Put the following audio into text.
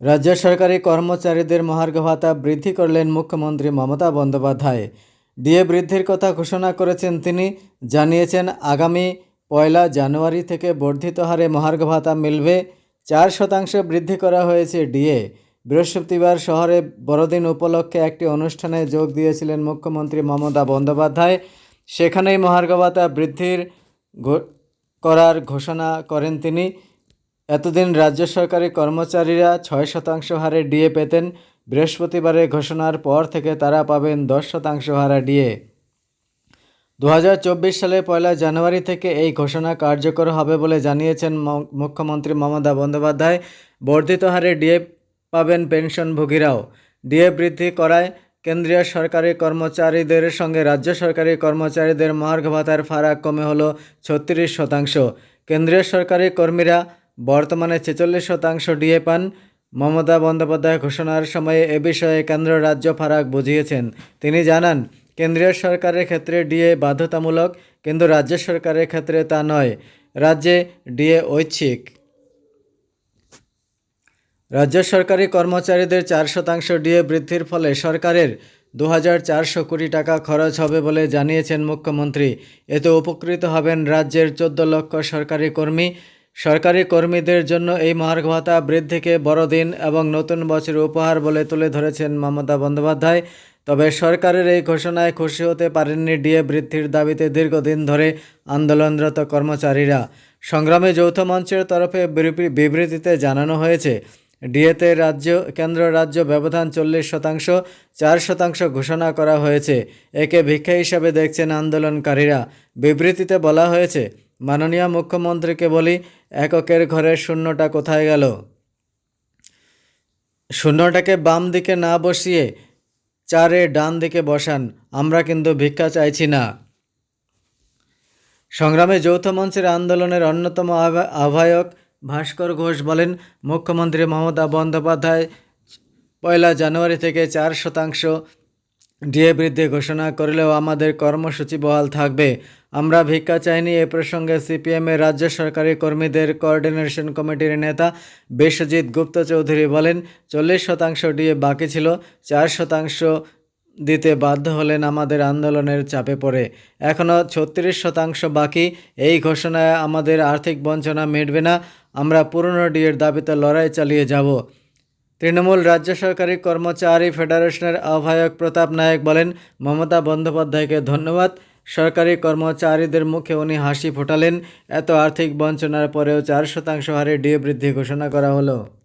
রাজ্য সরকারি কর্মচারীদের মহার্ঘ ভাতা বৃদ্ধি করলেন মুখ্যমন্ত্রী মমতা বন্দ্যোপাধ্যায়। ডিএ বৃদ্ধির কথা ঘোষণা করেছেন তিনি। জানিয়েছেন, আগামী পয়লা জানুয়ারি থেকে বর্ধিত হারে মহার্ঘ ভাতা মিলবে। চার শতাংশ বৃদ্ধি করা হয়েছে ডিএ। বৃহস্পতিবার শহরে বড়দিন উপলক্ষে একটি অনুষ্ঠানে যোগ দিয়েছিলেন মুখ্যমন্ত্রী মমতা বন্দ্যোপাধ্যায়। সেখানেই মহার্ঘ ভাতা বৃদ্ধির করার ঘোষণা করেন তিনি। এতদিন রাজ্য সরকারি কর্মচারীরা ছয় শতাংশ হারে ডিএ পেতেন, বৃহস্পতিবারের ঘোষণার পর থেকে তারা পাবেন দশ শতাংশ হারে ডিএ। দু সালে পয়লা জানুয়ারি থেকে এই ঘোষণা কার্যকর হবে বলে জানিয়েছেন মুখ্যমন্ত্রী মমতা বন্দ্যোপাধ্যায়। বর্ধিত হারে ডিএ পাবেন পেনশনভোগীরাও। ডিএ বৃদ্ধি করায় কেন্দ্রীয় সরকারি কর্মচারীদের সঙ্গে রাজ্য সরকারি কর্মচারীদের মহার্ঘ ভাতার ফারাক কমে হলো ছত্রিশ শতাংশ। কেন্দ্রীয় সরকারি কর্মীরা বর্তমানে ছেচল্লিশ শতাংশ ডিএ পান। মমতা বন্দ্যোপাধ্যায় ঘোষণার সময়ে এ বিষয়ে কেন্দ্র রাজ্য ফারাক বুঝিয়েছেন। তিনি জানান, কেন্দ্রীয় সরকারের ক্ষেত্রে ডিএ বাধ্যতামূলক, কিন্তু রাজ্য সরকারের ক্ষেত্রে তা নয়। রাজ্যে ডিএ ঐচ্ছিক। রাজ্য সরকারি কর্মচারীদের চার শতাংশ ডিএ বৃদ্ধির ফলে সরকারের দু হাজার চারশো কোটি টাকা খরচ হবে বলে জানিয়েছেন মুখ্যমন্ত্রী। এতে উপকৃত হবেন রাজ্যের চোদ্দ লক্ষ সরকারি কর্মী। সরকারি কর্মীদের জন্য এই মহার্ঘ ভাতা বৃদ্ধিকে বড়দিন এবং নতুন বছর উপহার বলে তুলে ধরেছেন মমতা বন্দ্যোপাধ্যায়। তবে সরকারের এই ঘোষণায় খুশি হতে পারেননি ডিএ বৃদ্ধির দাবিতে দীর্ঘদিন ধরে আন্দোলনরত কর্মচারীরা। সংগ্রামে যৌথ মঞ্চের তরফে বিবৃ- বিবৃতিতে জানানো হয়েছে, ডিএতে রাজ্য, কেন্দ্র রাজ্য ব্যবধান চল্লিশ শতাংশ, চার শতাংশ ঘোষণা করা হয়েছে। একে ভিক্ষা হিসাবে দেখছেন আন্দোলনকারীরা। বিবৃতিতে বলা হয়েছে মাননীয় মুখ্যমন্ত্রীকে বলি, এককের ঘরের শূন্যটা কোথায় গেল? শূন্যটাকে বাম দিকে না বসিয়ে চারে ডান দিকে বসান, আমরা কিন্তু ভিক্ষা চাইছি না। সংগ্রামে যৌথ মঞ্চের আন্দোলনের অন্যতম আহ্বায়ক ভাস্কর ঘোষ বলেন, মুখ্যমন্ত্রী মমতা বন্দ্যোপাধ্যায় পয়লা জানুয়ারি থেকে চার শতাংশ ডিএ বৃদ্ধি ঘোষণা করলেও আমাদের কর্মসূচি বহাল থাকবে। আমরা ভিক্ষা চাইনি, এ প্রসঙ্গে সিপিএমের রাজ্য সরকারি কর্মীদের কোঅর্ডিনেশন কমিটির নেতা বিশ্বজিৎ গুপ্ত চৌধুরী বলেন, চল্লিশ শতাংশ ডিএ বাকি ছিল, চার শতাংশ দিতে বাধ্য হলেন আমাদের আন্দোলনের চাপে পড়ে। এখনও ছত্রিশ শতাংশ বাকি, এই ঘোষণায় আমাদের আর্থিক বঞ্চনা মিটবে না, আমরা পুরনো ডিএর দাবিতে লড়াই চালিয়ে যাব। তৃণমূল রাজ্য সরকারি কর্মচারী ফেডারেশনের আহ্বায়ক প্রতাপ নায়ক বলেন, মমতা বন্দ্যোপাধ্যায়কে ধন্যবাদ সরকারি কর্মচারীদের মুখে উনি হাসি ফোটালেন। এত আর্থিক বঞ্চনার পরেও চার শতাংশ হারে ডিএ বৃদ্ধি ঘোষণা করা হলো।